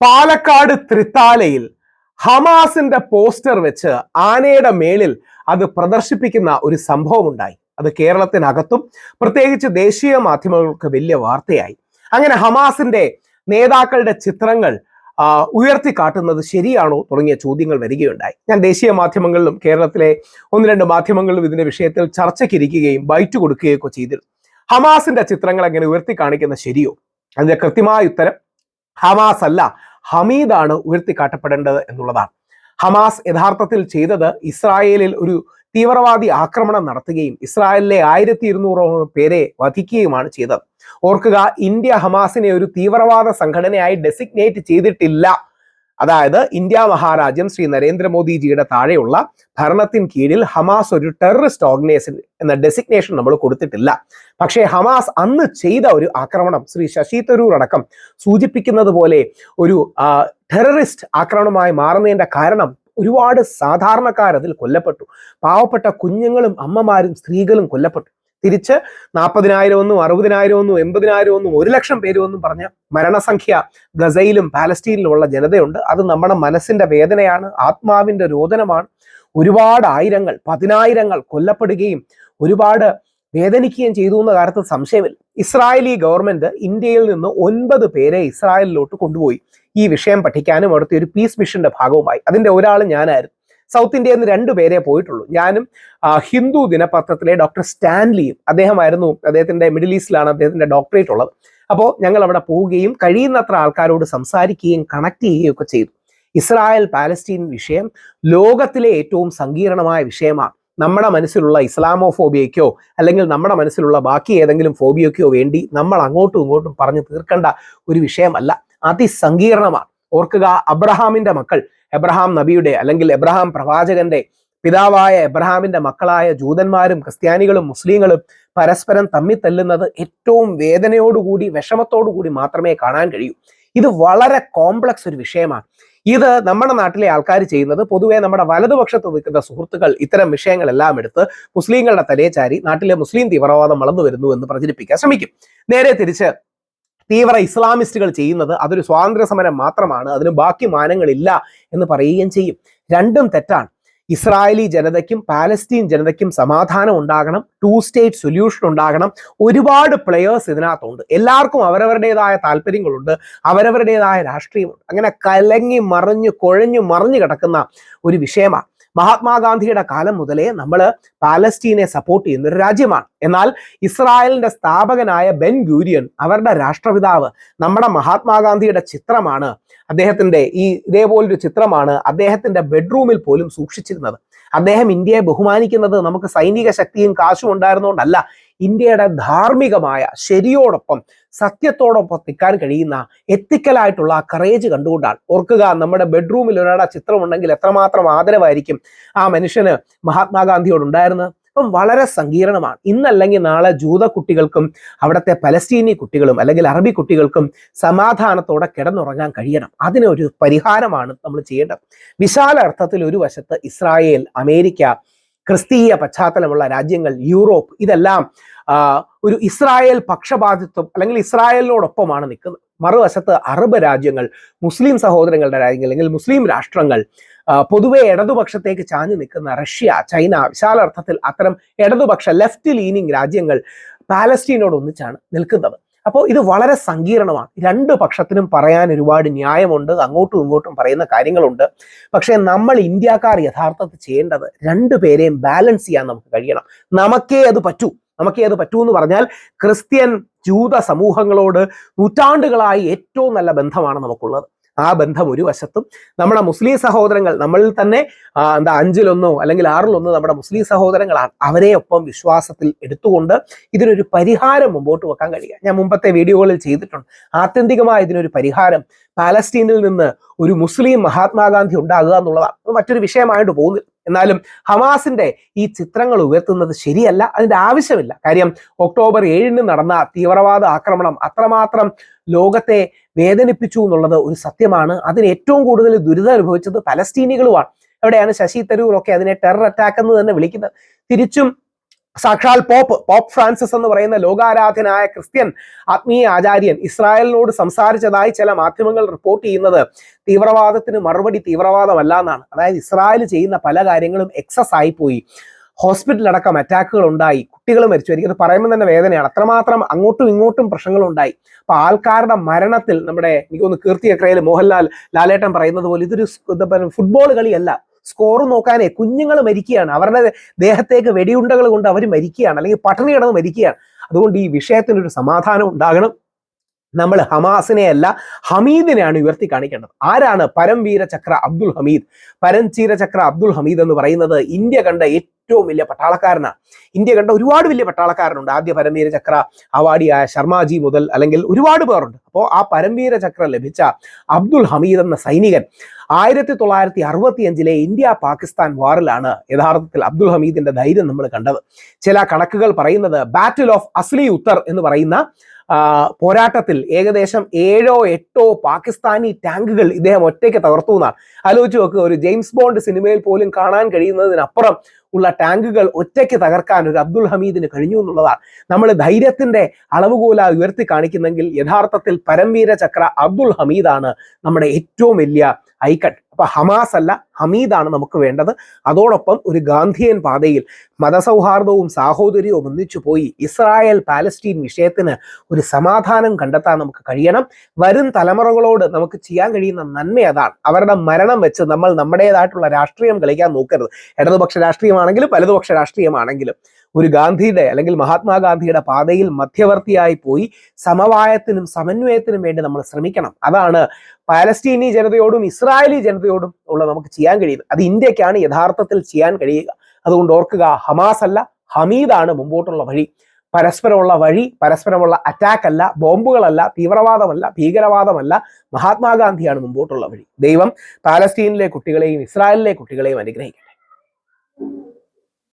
പാലക്കാട് തൃത്താലയിൽ ഹമാസിന്റെ പോസ്റ്റർ വെച്ച് ആനയുടെ മേളിൽ അത് പ്രദർശിപ്പിക്കുന്ന ഒരു സംഭവം ഉണ്ടായി അത് കേരളത്തിനകത്തും പ്രത്യേകിച്ച് ദേശീയ മാധ്യമങ്ങൾക്ക് വലിയ വാർത്തയായി. അങ്ങനെ ഹമാസിന്റെ നേതാക്കളുടെ ചിത്രങ്ങൾ ഉയർത്തി ഉയർത്തിക്കാട്ടുന്നത് ശരിയാണോ തുടങ്ങിയ ചോദ്യങ്ങൾ വരികയുണ്ടായി. ഞാൻ ദേശീയ മാധ്യമങ്ങളിലും കേരളത്തിലെ ഒന്ന് രണ്ട് മാധ്യമങ്ങളിലും ഇതിന്റെ വിഷയത്തിൽ ചർച്ചയ്ക്കിരിക്കുകയും ബൈറ്റ് കൊടുക്കുകയൊക്കെ ചെയ്തിരുന്നു. ഹമാസിന്റെ ചിത്രങ്ങൾ എങ്ങനെ ഉയർത്തി കാണിക്കുന്ന ശരിയോ? അതിന്റെ കൃത്യമായ ഉത്തരം ഹമാസ് അല്ല ഹമീദാണ് ഉയർത്തിക്കാട്ടപ്പെടേണ്ടത് എന്നുള്ളതാണ്. ഹമാസ് യഥാർത്ഥത്തിൽ ചെയ്തത് ഇസ്രായേലിൽ ഒരു തീവ്രവാദി ആക്രമണം നടത്തുകയും ഇസ്രായേലിലെ ആയിരത്തി ഇരുന്നൂറോളം പേരെ വധിക്കുകയുമാണ് ചെയ്തത്. ഓർക്കുക ഇന്ത്യ ഹമാസിനെ ഒരു തീവ്രവാദ സംഘടനയായി ഡെസിഗ്നേറ്റ് ചെയ്തിട്ടില്ല. അതായത് ഇന്ത്യ മഹാരാജ്യം ശ്രീ നരേന്ദ്രമോദിജിയുടെ താഴെയുള്ള ഭരണത്തിന് കീഴിൽ ഹമാസ് ഒരു ടെററിസ്റ്റ് ഓർഗനൈസേഷൻ എന്ന ഡെസിഗ്നേഷൻ നമ്മൾ കൊടുത്തിട്ടില്ല. പക്ഷേ ഹമാസ് അന്ന് ചെയ്ത ഒരു ആക്രമണം ശ്രീ ശശി തരൂർ അടക്കം സൂചിപ്പിക്കുന്നത് പോലെ ഒരു ടെററിസ്റ്റ് ആക്രമണമായി മാറുന്നതിന്റെ കാരണം ഒരുപാട് സാധാരണക്കാർ അതിൽ കൊല്ലപ്പെട്ടു. പാവപ്പെട്ട കുഞ്ഞുങ്ങളും അമ്മമാരും സ്ത്രീകളും കൊല്ലപ്പെട്ടു. തിരിച്ച് നാൽപ്പതിനായിരം ഒന്നും അറുപതിനായിരം ഒന്നും എൺപതിനായിരം ഒന്നും ഒരു ലക്ഷം പേരും ഒന്നും പറഞ്ഞ മരണസംഖ്യ ഗസയിലും പാലസ്റ്റീനിലും ഉള്ള ജനതയുണ്ട്. അത് നമ്മുടെ മനസ്സിന്റെ വേദനയാണ് ആത്മാവിന്റെ രോദനമാണ്. ഒരുപാട് ആയിരങ്ങൾ പതിനായിരങ്ങൾ കൊല്ലപ്പെടുകയും ഒരുപാട് വേദനിക്കുകയും ചെയ്തു എന്ന കാര്യത്തിൽ സംശയമില്ല. ഇസ്രായേലി ഗവൺമെന്റ് ഇന്ത്യയിൽ നിന്ന് ഒൻപത് പേരെ ഇസ്രായേലിലോട്ട് കൊണ്ടുപോയി. ഈ വിഷയം പഠിക്കാനും അവിടുത്തെ ഒരു പീസ് മിഷന്റെ ഭാഗവുമായി. അതിന്റെ ഒരാൾ ഞാനായിരുന്നു. സൗത്ത് ഇന്ത്യയിൽ നിന്ന് രണ്ടു പേരെ പോയിട്ടുള്ളൂ. ഞാനും ഹിന്ദു ദിനപത്രത്തിലെ ഡോക്ടർ സ്റ്റാൻലിയും അദ്ദേഹമായിരുന്നു അദ്ദേഹത്തിന്റെ മിഡിൽ ഈസ്റ്റിലാണ് അദ്ദേഹത്തിന്റെ ഡോക്ടറേറ്റ് ഉള്ളത്. അപ്പോൾ ഞങ്ങൾ അവിടെ പോവുകയും കഴിയുന്നത്ര ആൾക്കാരോട് സംസാരിക്കുകയും കണക്ട് ചെയ്യുകയും ഒക്കെ ചെയ്തു. ഇസ്രായേൽ പാലസ്തീൻ വിഷയം ലോകത്തിലെ ഏറ്റവും സങ്കീർണമായ വിഷയമാണ്. നമ്മുടെ മനസ്സിലുള്ള ഇസ്ലാമോ ഫോബിയയ്ക്കോ അല്ലെങ്കിൽ നമ്മുടെ മനസ്സിലുള്ള ബാക്കി ഏതെങ്കിലും ഫോബിയയ്ക്കോ വേണ്ടി നമ്മൾ അങ്ങോട്ടും ഇങ്ങോട്ടും പറഞ്ഞു തീർക്കേണ്ട ഒരു വിഷയമല്ല. അതിസങ്കീർണമാണ്. ഓർക്കുക അബ്രഹാമിന്റെ മക്കൾ എബ്രഹാം നബിയുടെ അല്ലെങ്കിൽ എബ്രഹാം പ്രവാചകന്റെ പിതാവായ എബ്രഹാമിന്റെ മക്കളായ ജൂതന്മാരും ക്രിസ്ത്യാനികളും മുസ്ലിങ്ങളും പരസ്പരം തമ്മി തല്ലുന്നത് ഏറ്റവും വേദനയോടുകൂടി വിഷമത്തോടുകൂടി മാത്രമേ കാണാൻ കഴിയൂ. ഇത് വളരെ കോംപ്ലക്സ് ഒരു വിഷയമാണ്. ഇത് നമ്മുടെ നാട്ടിലെ ആൾക്കാർ ചെയ്യുന്നത് പൊതുവേ നമ്മുടെ വലതുപക്ഷത്ത് നിൽക്കുന്ന സുഹൃത്തുക്കൾ ഇത്തരം വിഷയങ്ങളെല്ലാം എടുത്ത് മുസ്ലിങ്ങളുടെ തലേ നാട്ടിലെ മുസ്ലിം തീവ്രവാദം വളർന്നു വരുന്നു എന്ന് പ്രചരിപ്പിക്കാൻ ശ്രമിക്കും. നേരെ തിരിച്ച് തീവ്ര ഇസ്ലാമിസ്റ്റുകൾ ചെയ്യുന്നത് അതൊരു സ്വാതന്ത്ര്യ സമരം മാത്രമാണ് അതിന് ബാക്കി മാനങ്ങളില്ല എന്ന് പറയുകയും ചെയ്യും. രണ്ടും തെറ്റാണ്. ഇസ്രായേലി ജനതയ്ക്കും പാലസ്തീൻ ജനതയ്ക്കും സമാധാനം ഉണ്ടാകണം ടു സ്റ്റേറ്റ് സൊല്യൂഷൻ ഉണ്ടാകണം. ഒരുപാട് പ്ലെയേഴ്സ് ഇതിനകത്തുണ്ട്. എല്ലാവർക്കും അവരവരുടേതായ താല്പര്യങ്ങളുണ്ട് അവരവരുടേതായ രാഷ്ട്രീയമുണ്ട്. അങ്ങനെ കലങ്ങി മറിഞ്ഞു കുഴഞ്ഞു മറിഞ്ഞു കിടക്കുന്ന ഒരു വിഷയമാണ്. മഹാത്മാഗാന്ധിയുടെ കാലം മുതലേ നമ്മൾ പാലസ്റ്റീനെ സപ്പോർട്ട് ചെയ്യുന്ന ഒരു രാജ്യമാണ്. എന്നാൽ ഇസ്രായേലിന്റെ സ്ഥാപകനായ ബെൻ ഗൂരിയൻ അവരുടെ രാഷ്ട്രപിതാവ് നമ്മുടെ മഹാത്മാഗാന്ധിയുടെ ചിത്രമാണ്. അദ്ദേഹത്തിന്റെ ഈ ഇതേപോലൊരു ചിത്രമാണ് അദ്ദേഹത്തിന്റെ ബെഡ്റൂമിൽ പോലും സൂക്ഷിച്ചിരുന്നത്. അദ്ദേഹം ഇന്ത്യയെ ബഹുമാനിക്കുന്നത് നമുക്ക് സൈനിക ശക്തിയും കാശും ഉണ്ടായിരുന്നുകൊണ്ടല്ല ഇന്ത്യയുടെ ധാർമ്മികമായ ശരിയോടൊപ്പം സത്യത്തോടൊപ്പം നിൽക്കാൻ കഴിയുന്ന എത്തിക്കലായിട്ടുള്ള ആ കറേജ് കണ്ടുകൊണ്ടാണ്. ഓർക്കുക നമ്മുടെ ബെഡ്റൂമിൽ ഒരാളുടെ ചിത്രമുണ്ടെങ്കിൽ എത്രമാത്രം ആദരവായിരിക്കും ആ മനുഷ്യന് മഹാത്മാഗാന്ധിയോട് ഉണ്ടായിരുന്നത് അപ്പം വളരെ സങ്കീർണമാണ്. ഇന്നല്ലെങ്കിൽ നാളെ ജൂത കുട്ടികൾക്കും അവിടുത്തെ പലസ്തീനി കുട്ടികളും അല്ലെങ്കിൽ അറബി കുട്ടികൾക്കും സമാധാനത്തോടെ കിടന്നുറങ്ങാൻ കഴിയണം. അതിനൊരു പരിഹാരമാണ് നമ്മൾ ചെയ്യേണ്ടത്. വിശാല അർത്ഥത്തിൽ ഒരു വശത്ത് ഇസ്രായേൽ അമേരിക്ക ക്രിസ്തീയ പശ്ചാത്തലമുള്ള രാജ്യങ്ങൾ യൂറോപ്പ് ഇതെല്ലാം ഒരു ഇസ്രായേൽ പക്ഷപാതിത്വം അല്ലെങ്കിൽ ഇസ്രായേലിനോടൊപ്പമാണ് നിൽക്കുന്നത്. മറുവശത്ത് അറബ് രാജ്യങ്ങൾ മുസ്ലിം സഹോദരങ്ങളുടെ രാജ്യങ്ങൾ അല്ലെങ്കിൽ മുസ്ലിം രാഷ്ട്രങ്ങൾ പൊതുവെ ഇടതുപക്ഷത്തേക്ക് ചാഞ്ഞു നിൽക്കുന്ന റഷ്യ ചൈന വിശാലർത്ഥത്തിൽ അത്തരം ഇടതുപക്ഷ ലെഫ്റ്റ് ലീനിങ് രാജ്യങ്ങൾ പാലസ്റ്റീനോട് ഒന്നിച്ചാണ് നിൽക്കുന്നത്. അപ്പോൾ ഇത് വളരെ സങ്കീർണമാണ്. രണ്ട് പക്ഷത്തിനും പറയാൻ ഒരുപാട് ന്യായമുണ്ട് അങ്ങോട്ടും ഇങ്ങോട്ടും പറയുന്ന കാര്യങ്ങളുണ്ട്. പക്ഷേ നമ്മൾ ഇന്ത്യക്കാർ യഥാർത്ഥത്തിൽ ചെയ്യേണ്ടത് രണ്ടു പേരെയും ബാലൻസ് ചെയ്യാൻ നമുക്ക് കഴിയണം. നമുക്കേ അത് പറ്റൂ. നമുക്കേ അത് പറ്റൂ എന്ന് പറഞ്ഞാൽ ക്രിസ്ത്യൻ ജൂത സമൂഹങ്ങളോട് നൂറ്റാണ്ടുകളായി ഏറ്റവും നല്ല ബന്ധമാണ് നമുക്കുള്ളത്. ആ ബന്ധം ഒരു വശത്തും നമ്മുടെ മുസ്ലിം സഹോദരങ്ങൾ നമ്മളിൽ തന്നെ എന്താ അഞ്ചിലൊന്നോ അല്ലെങ്കിൽ ആറിലൊന്നോ നമ്മുടെ മുസ്ലിം സഹോദരങ്ങളാണ്. അവരെ ഒപ്പം വിശ്വാസത്തിൽ എടുത്തുകൊണ്ട് ഇതിനൊരു പരിഹാരം മുമ്പോട്ട് വെക്കാൻ കഴിയുക. ഞാൻ മുമ്പത്തെ വീഡിയോകളിൽ ചെയ്തിട്ടുണ്ട്. ആത്യന്തികമായ ഇതിനൊരു പരിഹാരം പാലസ്തീനിൽ നിന്ന് ഒരു മുസ്ലിം മഹാത്മാഗാന്ധി ഉണ്ടാകുക എന്നുള്ളതാണ്. മറ്റൊരു വിഷയമായിട്ട് പോകുന്നില്ല. എന്നാലും ഹമാസിന്റെ ഈ ചിത്രങ്ങൾ ഉയർത്തുന്നത് ശരിയല്ല അതിന്റെ ആവശ്യമില്ല. കാര്യം ഒക്ടോബർ ഏഴിന് നടന്ന തീവ്രവാദ ആക്രമണം അത്രമാത്രം ലോകത്തെ വേദനിപ്പിച്ചു എന്നുള്ളത് ഒരു സത്യമാണ്. അതിന് ഏറ്റവും കൂടുതൽ ദുരിതം അനുഭവിച്ചത് പലസ്തീനികളുമാണ് എവിടെയാണ് ശശി തരൂർ ഒക്കെ അതിനെ ടെറർ അറ്റാക്ക് എന്ന് തന്നെ വിളിക്കുന്നത്. തിരിച്ചും സാക്ഷാൽ പോപ്പ് പോപ്പ് ഫ്രാൻസിസ് എന്ന് പറയുന്ന ലോകാരാധനായ ക്രിസ്ത്യൻ ആത്മീയ ആചാര്യൻ ഇസ്രായേലിനോട് സംസാരിച്ചതായി ചില മാധ്യമങ്ങൾ റിപ്പോർട്ട് ചെയ്യുന്നത് തീവ്രവാദത്തിന് മറുപടി തീവ്രവാദമല്ല എന്നാണ് അതായത് ഇസ്രായേൽ ചെയ്യുന്ന പല കാര്യങ്ങളും എക്സസ് ആയിപ്പോയി. ഹോസ്പിറ്റലടക്കം അറ്റാക്കുകൾ ഉണ്ടായി. കുട്ടികൾ മരിച്ചു. എനിക്കത് പറയുമ്പോൾ തന്നെ വേദനയാണ്. അത്രമാത്രം അങ്ങോട്ടും ഇങ്ങോട്ടും പ്രശ്നങ്ങൾ ഉണ്ടായി. അപ്പൊ ആൾക്കാരുടെ മരണത്തിൽ നമ്മുടെ എനിക്കൊന്ന് കീർത്തി അക്രയിൽ മോഹൻലാൽ ലാലേട്ടൻ പറയുന്നത് പോലെ ഇതൊരു ഫുട്ബോൾ കളിയല്ല. സ്കോർ നോക്കാനേ കുഞ്ഞുങ്ങൾ മരിക്കുകയാണ്. അവരുടെ ദേഹത്തേക്ക് വെടിയുണ്ടകൾ കൊണ്ട് അവർ മരിക്കുകയാണ്. അല്ലെങ്കിൽ പട്ടിണി കിടന്ന് മരിക്കുകയാണ്. അതുകൊണ്ട് ഈ വിഷയത്തിനൊരു സമാധാനം ഉണ്ടാകണം. നമ്മൾ ഹമാസിനെയല്ല ഹമീദിനെയാണ് ഉയർത്തി കാണിക്കേണ്ടത്. ആരാണ് പരംവീര ചക്ര അബ്ദുൽ ഹമീദ്? പരംചീര ചക്ര അബ്ദുൽ ഹമീദ് എന്ന് പറയുന്നത് ഇന്ത്യ കണ്ട ഏറ്റവും വലിയ പട്ടാളക്കാരനാണ്. ഇന്ത്യ കണ്ട ഒരുപാട് വലിയ പട്ടാളക്കാരനുണ്ട്. ആദ്യ പരംവീര ചക്ര അവാർഡിയായ ശർമാജി മുതൽ അല്ലെങ്കിൽ ഒരുപാട് പേരുണ്ട്. അപ്പോൾ ആ പരംവീര ചക്ര ലഭിച്ച അബ്ദുൽ ഹമീദ് എന്ന സൈനികൻ ആയിരത്തി തൊള്ളായിരത്തി അറുപത്തി അഞ്ചിലെ ഇന്ത്യ പാകിസ്ഥാൻ വാറിലാണ് യഥാർത്ഥത്തിൽ അബ്ദുൽ ഹമീദിന്റെ ധൈര്യം നമ്മൾ കണ്ടത്. ചില കണക്കുകൾ പറയുന്നത് ബാറ്റിൽ ഓഫ് അസ്ലി ഉത്തർ എന്ന് പറയുന്ന പോരാട്ടത്തിൽ ഏകദേശം ഏഴോ എട്ടോ പാകിസ്ഥാനി ടാങ്കുകൾ ഇദ്ദേഹം ഒറ്റയ്ക്ക് തകർത്തു എന്നാണ്. ആലോചിച്ച് നോക്കുക ഒരു ജെയിംസ് ബോണ്ട് സിനിമയിൽ പോലും കാണാൻ കഴിയുന്നതിനപ്പുറം ഉള്ള ടാങ്കുകൾ ഒറ്റയ്ക്ക് തകർക്കാൻ ഒരു അബ്ദുൽ ഹമീദിന് കഴിഞ്ഞു എന്നുള്ളതാണ്. നമ്മൾ ധൈര്യത്തിന്റെ അളവുകോല ഉയർത്തി കാണിക്കുന്നെങ്കിൽ യഥാർത്ഥത്തിൽ പരംവീര ചക്ര അബ്ദുൽ ഹമീദാണ് നമ്മുടെ ഏറ്റവും വലിയ ഐക്കൺ. അപ്പൊ ഹമാസ് അല്ല ഹമീദാണ് നമുക്ക് വേണ്ടത്. അതോടൊപ്പം ഒരു ഗാന്ധിയൻ പാതയിൽ മതസൗഹാർദ്ദവും സാഹോദര്യവും ഒന്നിച്ചു പോയി ഇസ്രായേൽ പാലസ്റ്റീൻ വിഷയത്തിന് ഒരു സമാധാനം കണ്ടെത്താൻ നമുക്ക് കഴിയണം. വരും തലമുറകളോട് നമുക്ക് ചെയ്യാൻ കഴിയുന്ന നന്മ അതാണ്. അവരുടെ മരണം വെച്ച് നമ്മൾ നമ്മുടേതായിട്ടുള്ള രാഷ്ട്രീയം കളിക്കാൻ നോക്കരുത്. ഇടതുപക്ഷ രാഷ്ട്രീയമാണെങ്കിലും വലതുപക്ഷ രാഷ്ട്രീയമാണെങ്കിലും. ഒരു ഗാന്ധിയുടെ അല്ലെങ്കിൽ മഹാത്മാഗാന്ധിയുടെ പാതയിൽ മധ്യവർത്തിയായി പോയി സമവായത്തിനും സമന്വയത്തിനും വേണ്ടി നമ്മൾ ശ്രമിക്കണം. അതാണ് പാലസ്തീനി ജനതയോടും ഇസ്രായേലി ജനതയോടും ഉള്ള നമുക്ക് ചെയ്യാൻ കഴിയുന്നത്. അത് ഇന്ത്യക്കാണ് യഥാർത്ഥത്തിൽ ചെയ്യാൻ കഴിയുക. അതുകൊണ്ട് ഓർക്കുക ഹമാസ് അല്ല ഹമീദാണ് മുമ്പോട്ടുള്ള വഴി. പരസ്പരമുള്ള വഴി പരസ്പരമുള്ള അറ്റാക്ക് അല്ല ബോംബുകളല്ല തീവ്രവാദമല്ല ഭീകരവാദമല്ല മഹാത്മാഗാന്ധിയാണ് മുമ്പോട്ടുള്ള വഴി. ദൈവം പാലസ്തീനിലെ കുട്ടികളെയും ഇസ്രായേലിലെ കുട്ടികളെയും അനുഗ്രഹിക്കും